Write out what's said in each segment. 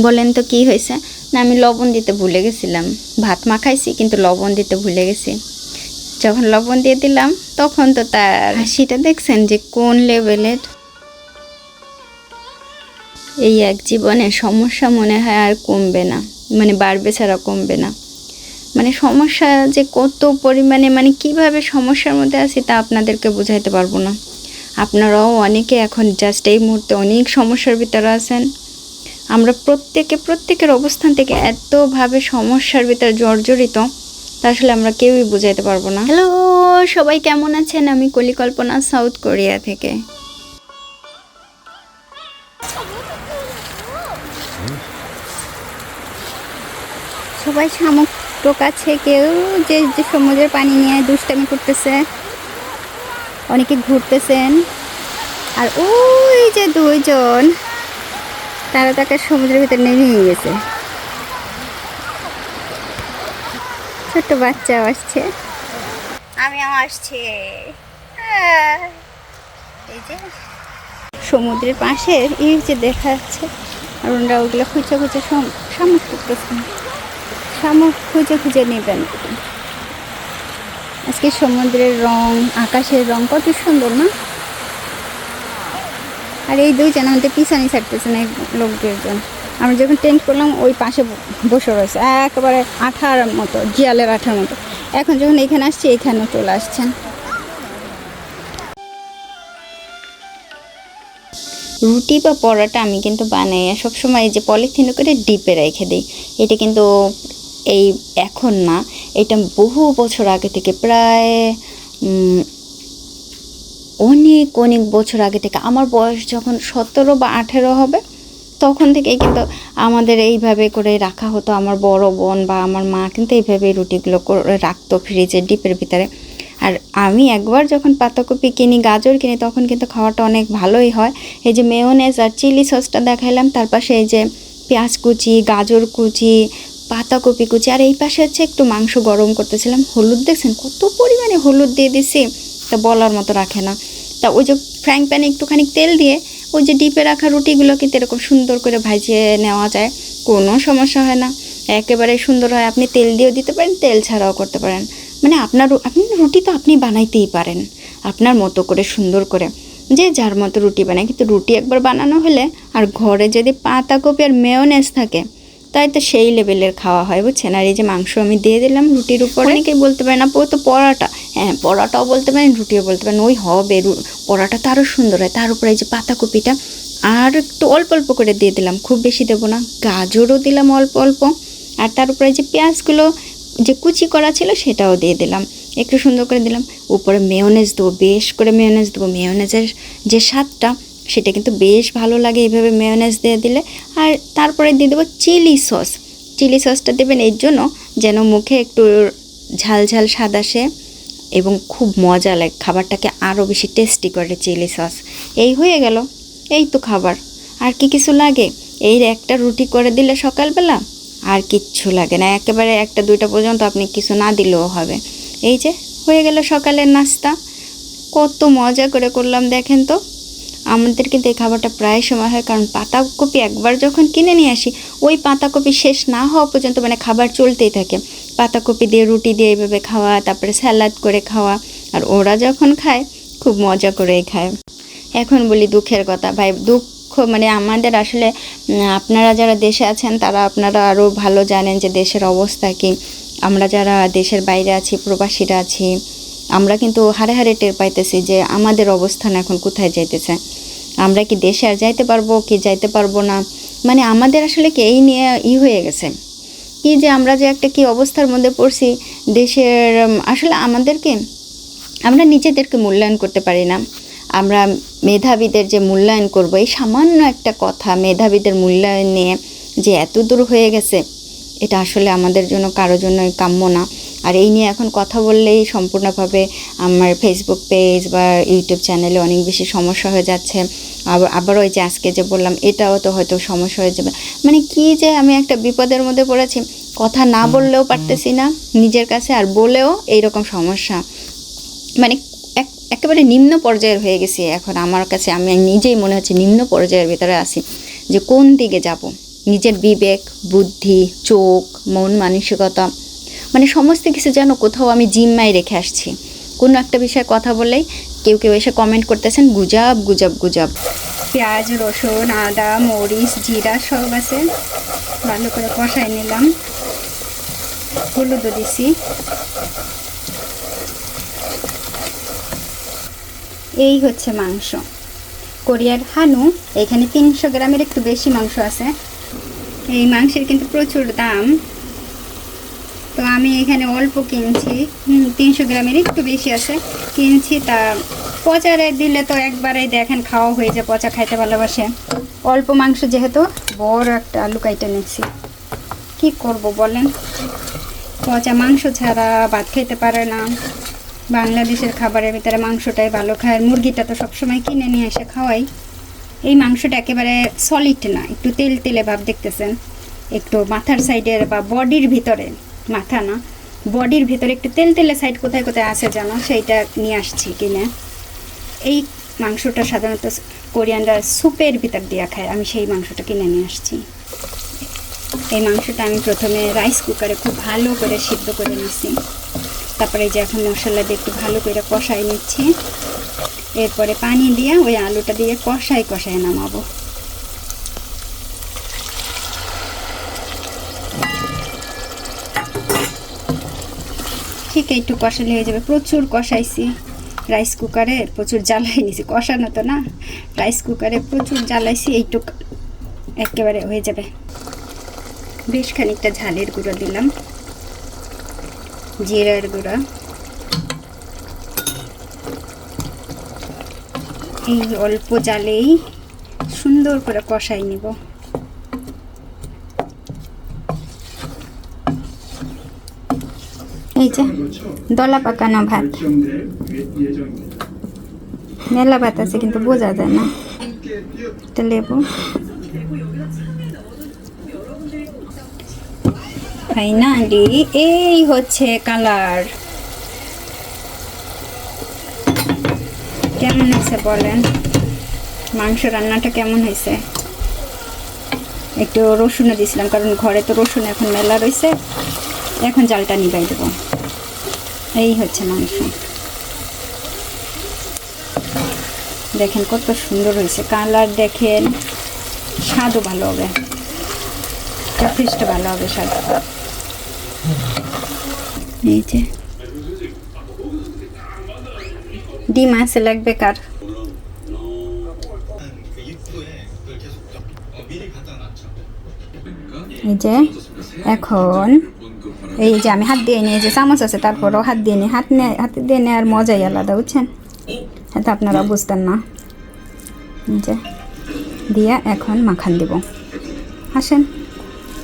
বলেন তো কি হয়েছে? না, আমি লবণ দিতে ভুলে গেছিলাম। ভাত মাখাইছি, কিন্তু লবণ দিতে ভুলে গেছি। যখন লবণ দিয়ে দিলাম, তখন তো তার হাসিটা দেখছেন যে কোন লেভেলের? এই এক জীবনে সমস্যা মনে হয় আর কমবে না। মানে বাড়বে ছাড়া কমবে না। মানে সমস্যা যে কত পরিমাণে মানে কীভাবে সমস্যার মধ্যে আছি তা আপনাদেরকে বোঝাইতে পারব না। আপনারাও অনেকে এখন জাস্ট এই মুহূর্তে অনেক সমস্যার ভিতরে আছেন। আমরা প্রত্যেকে, প্রত্যেকের অবস্থান থেকে এতভাবে সমস্যার ভিতরে জর্জরিত, তা আসলে আমরা কেউই বুঝাইতে পারব না। হ্যালো সবাই কেমন আছেন? আমি কলিকল্পনা সাউথ কোরিয়া থেকে। সবাই শামুক টোকাচ্ছে কেউ যে যে সমুদ্রের পানি নিয়ে দুষ্টামি করতেছে, অনেকে ঘুরতেছেন। আর ওই যে দুইজন তারা তাকে সমুদ্রের ভিতরে নেমে নিয়ে গেছে। ছোট্ট বাচ্চাও আসছে। আমিও আসছি। এই যে সমুদ্রের পাশে এই যে দেখা যাচ্ছে আর ওনারা ওগুলো খুঁজে খুঁজে শাম- শামুক করতেছেন শামুক খুঁজে খুঁজে নেবেন। আজকে সমুদ্রের রং আকাশের রং কত সুন্দর না? আর এই দুইজন আমাদের পিছনে ছাড়তেছে না লোক দুজন আমরা যখন টেন্ট করলাম, ওই পাশে বসে রয়েছে। একেবারে আঠার মতো, জিয়ালের আঠার মতো। এখন যখন এখানে আসছি, এখানেও চলে আসছেন রুটি বা পরোটা আমি কিন্তু বানাই, আর সবসময় যে পলিথিন করে ডিপে রেখে দিই। এটা কিন্তু এই এখন না, এটা বহু বছর আগে থেকে প্রায় অনেক অনেক বছর আগে থেকে। আমার বয়স যখন সতেরো বা আঠেরো হবে, তখন থেকেই কিন্তু আমাদের এইভাবে করে রাখা হতো। আমার বড় বোন বা আমার মা কিন্তু এইভাবে রুটিগুলো করে রাখতো ফ্রিজে ডিপের ভিতরে। আর আমি একবার যখন পাতাকপি কিনি, গাজর কিনি, তখন কিন্তু খাওয়াটা অনেক ভালোই হয়। এই যে মেয়োনেজ আর চিলি সসটা দেখাইলাম, তার পাশে এই যে পেঁয়াজ কুচি, গাজর কুচি, পাতাকপি কুচি, আর এই পাশে হচ্ছে একটু মাংস গরম করতেছিলাম। হলুদ দেখছেন? কত পরিমাণে হলুদ দিয়ে দিছি। তা বলার মতো রাখে না। তা ওই যে ফ্রাইং প্যানে একটুখানি তেল দিয়ে ওই যে ডিপে রাখা রুটিগুলো কিন্তু এরকম সুন্দর করে ভাজিয়ে নেওয়া যায়, কোনো সমস্যা হয় না। একেবারে সুন্দর হয়, আপনি তেল দিয়েও দিতে পারেন, তেল ছাড়াও করতে পারেন। মানে আপনার আপনি রুটি তো আপনি বানাইতেই পারেন, আপনার মতো করে, সুন্দর করে। যে যার মতো রুটি বানায়, কিন্তু রুটি একবার বানানো হলে আর ঘরে যদি পাতাকপি আর মেয়োনেজ থাকে তাই তো সেই লেভেলের খাওয়া হয়, বুঝছেন? আর এই যে মাংস আমি দিয়ে দিলাম রুটির উপর। অনেকেই বলতে পারেন আপু ও তো পরাটা। হ্যাঁ পরাটাও বলতে পারেন, রুটিও বলতে পারেন, ওই হবে। পরাটা তো আরও সুন্দর হয়। তার উপরে এই যে পাতাকপিটা, আর একটু অল্প অল্প করে দিয়ে দিলাম, খুব বেশি দেবো না। গাজরও দিলাম অল্প অল্প। আর তার উপরে যে পেঁয়াজগুলো, যে কুচি করা ছিল সেটাও দিয়ে দিলাম। একটু সুন্দর করে দিলাম। উপরে মেয়োনেজ দেবো, বেশ করে মেয়োনেজ দেবো। মেয়োনেজের যে স্বাদটা সেটা কিন্তু বেশ ভালো লাগে এইভাবে মেয়োনেজ দিয়ে দিলে। আর তারপরে দিয়ে দেবো চিলি সস চিলি সসটা দেবেন এর জন্য যেন মুখে একটু ঝাল ঝাল স্বাদ আসে এবং খুব মজা লাগে খাবারটাকে আরও বেশি টেস্টি করে চিলি সস এই হয়ে গেল। এই তো খাবার। আর কি কিছু লাগে? এই একটা রুটি করে দিলে সকালবেলা আর কিচ্ছু লাগে না। একেবারে একটা দুইটা পর্যন্ত আপনি কিছু না দিলেও হবে। এই যে হয়ে গেল সকালের নাস্তা। কত মজা করে করলাম, দেখেন তো। আমাদের কিন্তু এই খাবারটা প্রায় সময় হয়, কারণ পাতাকপি একবার যখন কিনে নিয়ে আসি, ওই পাতাকপি শেষ না হওয়া পর্যন্ত মানে খাবার চলতেই থাকে। পাতাকপি দিয়ে, রুটি দিয়ে এইভাবে খাওয়া, তারপরে স্যালাড করে খাওয়া, আর ওরা যখন খায়, খুব মজা করেই খায়। এখন বলি দুঃখের কথা, ভাই, দুঃখ মানে আমাদের আসলে আপনারা যারা দেশে আছেন, তারা আপনারা আরও ভালো জানেন যে দেশের অবস্থা কি। আমরা যারা দেশের বাইরে আছি, প্রবাসীরা আছি, আমরা কিন্তু হারে হারে টের পাইতেছি যে আমাদের অবস্থান এখন কোথায় যাইতেছে। আমরা কি দেশে আর যাইতে পারব, কি যাইতে পারব না? মানে আমাদের আসলে কি এই নিয়ে ই হয়ে গেছে। কি যে আমরা যে একটা কি অবস্থার মধ্যে পড়ছি, দেশের, আসলে আমাদেরকে, আমরা নিজেদেরকে মূল্যায়ন করতে পারি না। আমরা মেধাবীদের যে মূল্যায়ন করব, এই সামান্য একটা কথা মেধাবীদের মূল্যায়ন নিয়ে যে এত দূর হয়ে গেছে, এটা আসলে আমাদের জন্য কারোর জন্যই কাম্য না। আর এই নিয়ে এখন কথা বললেই সম্পূর্ণভাবে আমার ফেসবুক পেজ বা ইউটিউব চ্যানেলে অনেক বেশি সমস্যা হয়ে যাচ্ছে। আবার আবার ওই যে আজকে যে বললাম এটাও তো হয়তো সমস্যা হয়ে যাবে। মানে কি যে আমি একটা বিপদের মধ্যে পড়েছি কথা না বললেও পারতেছি না নিজের কাছে আর বলেও এইরকম সমস্যা। মানে এক- একেবারে নিম্ন পর্যায়ের হয়ে গেছি এখন আমার কাছে। আমি নিজেই মনে হচ্ছে নিম্ন পর্যায়ের ভিতরে আছি যে কোন দিকে যাব? নিজের বিবেক বুদ্ধি চোখ মন মানসিকতা মানে সমস্ত কিছু যেন কোথাও আমি জিম্মায় রেখে আসছি। কোনো একটা বিষয়ে কথা বলেই কেউ কেউ এসে কমেন্ট করতেছেন, গুজাব গুজাব গুজাব। পেঁয়াজ, রসুন, আদা, মরিচ, জিরা সব আছে। ভালো করে কষাই নিলাম। হলুদও দিছি। এই হচ্ছে মাংস। কোরিয়ার হানু, এখানে তিনশো গ্রামের একটু বেশি মাংস আছে। এই মাংসের কিন্তু প্রচুর দাম। তো আমি এখানে অল্প কিনছি। তিনশো গ্রামের একটু বেশি আছে। কিনছি তা পচারে দিলে তো একবারেই দেখেন খাওয়া হয়ে যায়, পচা খাইতে ভালোবাসে। অল্প মাংস যেহেতু বড় একটা আলু কাইটা নিচ্ছি। কি করব বলেন? পচা মাংস ছাড়া ভাত খেতে পারে না। বাংলাদেশের খাবারের ভিতরে মাংসটাই ভালো খায়। মুরগিটা তো সবসময় কিনে নিয়ে এসে খাওয়াই। এই মাংসটা একেবারে সলিড না, একটু তেল তেলে ভাব দেখতেছেন। একটু মাথার সাইডের বা বডির ভিতরে মাথা না। বডির ভিতরে একটু তেল তেলে সাইড কোথায় কোথায় আছে যেন সেইটা নিয়ে আসছি কিনে। এই মাংসটা সাধারণত কোরিয়ানরা স্যুপের ভিতর দিয়ে খায়, আমি সেই মাংসটা কিনে নিয়ে আসছি। এই মাংসটা আমি প্রথমে রাইস কুকারে খুব ভালো করে সিদ্ধ করে নিচ্ছি তারপরে যে এখন মশলা দিয়ে একটু ভালো করে কষাই নিচ্ছি। এরপরে পানি দিয়ে ওই আলুটা দিয়ে কষাই কষাই নামাবো। ঠিক একটু কষালে হয়ে যাবে। প্রচুর কষাইছি রাইস কুকারে প্রচুর জ্বালাই নিছি। কষানো তো না রাইস কুকারে প্রচুর জ্বালাইছি এইটু একেবারে হয়ে যাবে। বেশ খানিকটা ঝালের গুঁড়ো দিলাম। জিরার গুঁড়া। এই অল্প জালেই সুন্দর করে কষাই নিব। এই যে, দলা পাকানো ভাত। মেলা ভাত আছে, কিন্তু বোঝা যায় না। একটা লেবু। ফাইনালি এই হচ্ছে কালার। কেমন হয়েছে বলেন? মাংস রান্নাটা কেমন হয়েছে? একটু রসুনও দিয়েছিলাম, কারণ ঘরে তো রসুন এখন মেলা রয়েছে। এখন জালটা নিবাই দেবো। এই হচ্ছে মাংস। দেখেন কত সুন্দর হয়েছে। কালার দেখেন, স্বাদও ভালো হবে। যথেষ্ট ভালো হবে স্বাদ। এই যে। ডিম আছে, লাগবে কার? এই যে, এখন এই যে আমি হাত দিয়ে নিয়ে যে চামচ আছে, তারপরও হাত দিয়ে নিই হাত নিয়ে হাত দিয়ে নেওয়ার মজাই আলাদা, বুঝছেন? হয়তো আপনারা বুঝতেন না। যে দিয়ে এখন মাখান দেব। আসেন,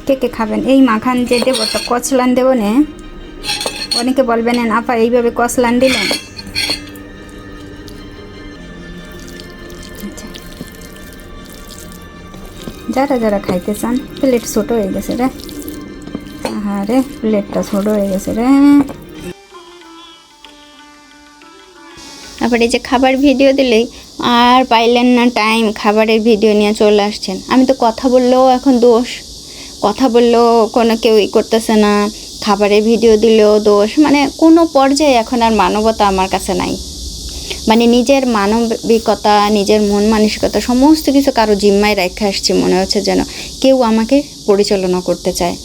কে কে খাবেন? এই মাখান যে দেবো তো কচলান দেবো নে। অনেকে বলবেন "এন আপা, এইভাবে কচলান দিলেন? আচ্ছা। যারা যারা খাইতে চান, প্লেট ছোট হয়ে গেছে রে। আরে প্লেটটা ছোট হয়ে গেছে রে। তারপরে এই যে খাবার ভিডিও দিলেই আর পাইলেন না টাইম খাবারের ভিডিও নিয়ে চলে আসছেন। আমি তো কথা বললেও এখন দোষ। কথা বললেও কোনো কেউ ই করতেছে না। খাবারের ভিডিও দিলেও দোষ। মানে কোনো পর্যায়ে এখন আর মানবতা আমার কাছে নাই। মানে নিজের মানবিকতা, নিজের মন মানসিকতা সমস্ত কিছু কারও জিম্মায় রেখে আসছি, মনে হচ্ছে যেন কেউ আমাকে পরিচালনা করতে চায়।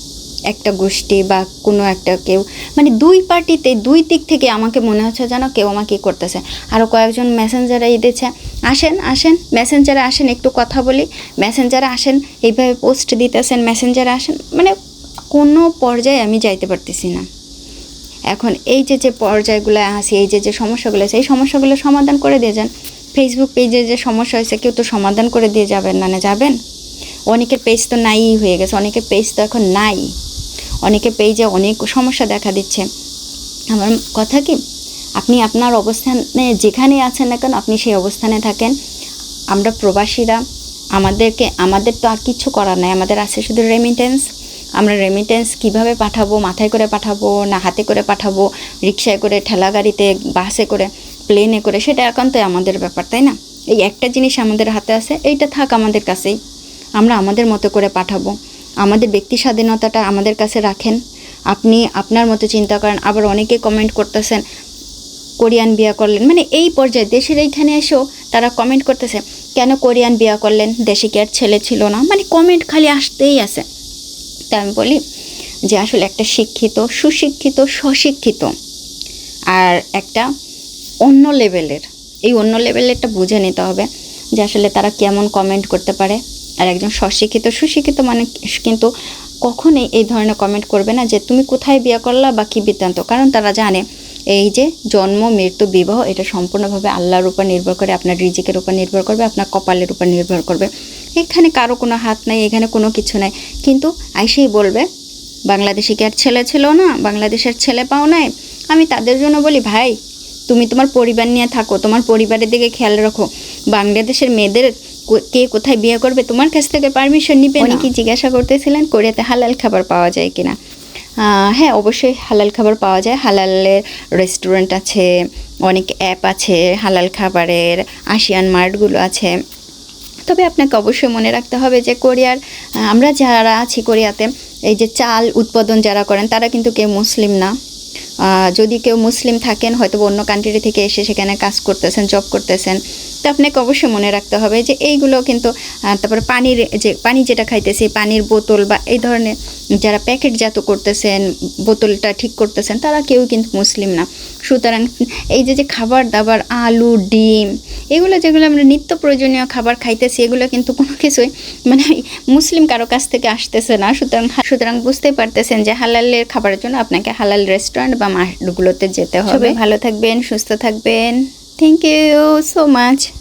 একটা গোষ্ঠী বা কোনো একটা কেউ মানে দুই পার্টিতে, দুই দিক থেকে আমাকে মনে হচ্ছে যেন কেউ আমাকে করতেছে। আরও কয়েকজন মেসেঞ্জারে দিচ্ছে, আসেন আসেন, মেসেঞ্জারে আসেন, একটু কথা বলি। মেসেঞ্জারে আসেন, এইভাবে পোস্ট দিতেছেন, মেসেঞ্জারে আসেন মানে কোনো পর্যায়ে আমি যাইতে পারতেছি না। এখন এই যে যে পর্যায়গুলো আছে, এই যে যে সমস্যাগুলো আছে, এই সমস্যাগুলো সমাধান করে দিয়ে যান। ফেসবুক পেজে যে সমস্যা হয়েছে, কেউ তো সমাধান করে দিয়ে যাবেন না না যাবেন? অনেকের পেজ তো নাই হয়ে গেছে, অনেকের পেজ তো এখন নাই। অনেকের পেজে অনেক সমস্যা দেখা দিচ্ছে। আমার কথা কি? আপনি আপনার অবস্থানে যেখানে আছেন না কেন, আপনি সেই অবস্থানে থাকেন। আমরা প্রবাসীরা, আমাদেরকে, আমাদের তো আর কিছু করার নাই। আমাদের আছে শুধু রেমিটেন্স আমরা রেমিটেন্স কীভাবে পাঠাবো, মাথায় করে পাঠাবো না হাতে করে পাঠাবো? রিক্সায় করে, ঠেলা গাড়িতে, বাসে করে প্লেনে করে, সেটা একান্তই আমাদের ব্যাপার, তাই না? এই একটা জিনিস আমাদের হাতে আছে, এইটা থাক আমাদের কাছেই। আমরা আমাদের মতো করে পাঠাবো। আমাদের ব্যক্তি স্বাধীনতাটা আমাদের কাছে রাখেন। আপনি আপনার মতো চিন্তা করেন। আবার অনেকে কমেন্ট করতেছেন, কোরিয়ান বিয়া করলেন। মানে এই পর্যায়ে দেশের এইখানে এসেও তারা কমেন্ট করতেছে, কেন কোরিয়ান বিয়া করলেন? দেশে কি আর ছেলে ছিল না? মানে কমেন্ট খালি আসতেই আছে। তা আমি বলি যে আসলে একটা শিক্ষিত, সুশিক্ষিত, স্বশিক্ষিত আর একটা অন্য লেভেলের এই অন্য লেভেলেরটা বুঝে নিতে হবে যে আসলে তারা কেমন কমেন্ট করতে পারে। আর একজন স্বশিক্ষিত, সুশিক্ষিত মানে কিন্তু কখনোই এই ধরনের কমেন্ট করবে না যে তুমি কোথায় বিয়ে করলা বা কী বৃত্তান্ত। কারণ তারা জানে এই যে জন্ম, মৃত্যু, বিবাহ, এটা সম্পূর্ণভাবে আল্লাহর উপর নির্ভর করে, আপনার রিজিকের উপর নির্ভর করবে, আপনার কপালের উপর নির্ভর করবে। এখানে কারও কোনো হাত নাই, এখানে কোনো কিছু নাই। কিন্তু আইসেই বলবে, বাংলাদেশে কি আর ছেলে ছিল না? বাংলাদেশের ছেলে পাও নাই? আমি তাদের জন্য বলি, ভাই, তুমি তোমার পরিবার নিয়ে থাকো, তোমার পরিবারের দিকে খেয়াল রাখো। বাংলাদেশের মেয়েদের কো- কে কোথায় বিয়ে করবে, তোমার কাছ থেকে পারমিশন নিবে অনেকেই জিজ্ঞাসা করতেছিলেন, কোরিয়াতে হালাল খাবার পাওয়া যায় কিনা? হ্যাঁ অবশ্যই হালাল খাবার পাওয়া যায়। হালালের রেস্টুরেন্ট আছে, অনেক অ্যাপ আছে, হালাল খাবারের আসিয়ান মার্টগুলো আছে। তবে আপনাকে অবশ্যই মনে রাখতে হবে যে কোরিয়ার আমরা যারা আছি কোরিয়াতে, এই যে চাল উৎপাদন যারা করেন, তারা কিন্তু কেউ মুসলিম না। যদি কেউ মুসলিম থাকেন হয়তো অন্য কান্ট্রি থেকে এসে সেখানে কাজ করতেছেন জব করতেছেন তো আপনাকে অবশ্যই মনে রাখতে হবে যে এইগুলো কিন্তু তারপরে পানির যে পানি যেটা খাইতেছি পানির বোতল বা এই ধরনের যারা প্যাকেটজাত করতেছেন বোতলটা ঠিক করতেছেন তারা কেউ কিন্তু মুসলিম না। সুতরাং এই যে যে খাবার দাবার আলু ডিম এগুলো যেগুলো আমরা নিত্য প্রয়োজনীয় খাবার খাইতেছি এগুলো কিন্তু কোনো কিছুই মানে মুসলিম কারও কাছ থেকে আসতেছে না। সুতরাং সুতরাং বুঝতেই পারতেছেন যে হালালের খাবারের জন্য আপনাকে হালাল রেস্টুরেন্ট বা মাঠগুলোতে যেতে হবে। ভালো থাকবেন সুস্থ থাকবেন। Thank you so much.